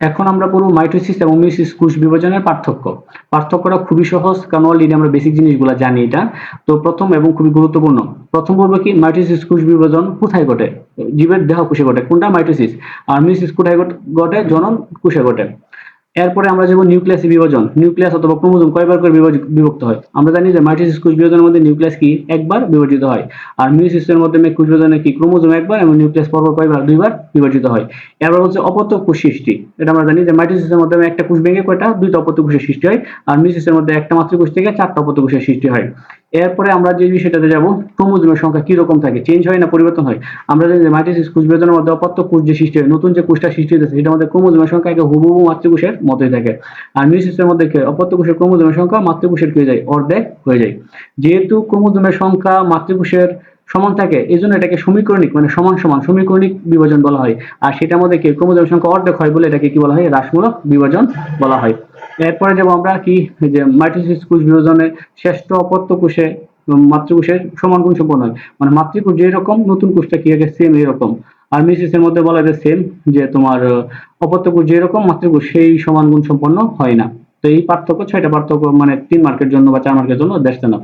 এখন আমরা পড়ব মাইটোসিস এবং মিউসিস কোষ বিভাজনের পার্থক্য। পার্থক্যটা খুবই সহজ, কারণ অলরেডি আমরা বেসিক জিনিসগুলো জানি এটা। তো প্রথম এবং খুবই গুরুত্বপূর্ণ, প্রথম পর্ব কি মাইটোসিস কোষ বিভাজন কোথায় ঘটে? জীবের দেহ কোষে ঘটে। কোনটা? মাইটোসিস আর মিউসিস কোথায় ঘটে? জনন কোষে ঘটে। এরপরে আমরা যাব নিউক্লিয়াস বিভাজন। নিউক্লিয়াস অথবা ক্রোমোজোম কয়বার করে বিভক্ত হয়? আমরা জানি যে মাইটোসিস কোষ বিভাজনের মধ্যে নিউক্লিয়াস কি? একবার বিভাজিত হয়। আর মিউসিসের মধ্যে কোষ বিভাজনে কি? ক্রোমোজোম একবার এবং নিউক্লিয়াস পরপর কয়বার? দুইবার বিভাজিত হয়। এরপর হচ্ছে অপত্য কোষ সৃষ্টি। এটা আমরা জানি যে মাইটোসিসের মধ্যে একটা কোষ ভেঙে কয়টা? দুইটা অপত্য কোষের সৃষ্টি হয়। আর মিউসিসের মধ্যে একটা মাত্র মাতৃকোষ থেকে চারটা অপত্য কোষের সৃষ্টি হয়। এরপরে আমরা যে বিষয়টাতে যাব, ক্রোমোজোমের সংখ্যা কি রকম থাকে? চেঞ্জ হয় না পরিবর্তন হয়? আমরা জানি যে মাইটোসিস কোষ বিভাজনের মধ্যে অপত্য কোষ যে সৃষ্টি হয়, নতুন যে কোষটা সৃষ্টি হয়েছে সেটা আমাদের ক্রোমোজোমের সংখ্যা একে হুবহু মাতৃকোষের মতোই থাকে। আর মিউসিসের মধ্যে কি? অপত্য কোষের ক্রোমোজোমের সংখ্যা মাতৃকোষের হয়ে যায়, অর্ধেক হয়ে যায়। যেহেতু ক্রোমোজোমের সংখ্যা মাতৃকোষের সমান থাকে এই জন্য এটাকে সমীকরণিক মানে সমান সমান, সমীকরণিক বিভাজন বলা হয়। আর সেটার মধ্যে কি, ক্রোমোজোমের সংখ্যা অর্ধেক হয় বলে এটাকে কি বলা হয়? হ্রাসমূলক বিভাজন বলা হয়। এরপরে যাব আমরা কি যে মাইটোসিস কোষ বিভাজনের শ্রেষ্ঠ অপত্য কোষে মাতৃকোষের সমান গুণ সম্পন্ন হয়। মানে মাতৃকোষ যেরকম, নতুন কোষটা কি আগে সেম এরকম। আর মিসিসের মধ্যে বলা যায় সেম যে তোমার অপত্য কোষ যেরকম, মাতৃকোষ সেই সমান গুণ সম্পন্ন হয় না। তো এই পার্থক্য, ছয়টা পার্থক্য মানে তিন মার্কের জন্য বা চার মার্কের জন্য দেখতে না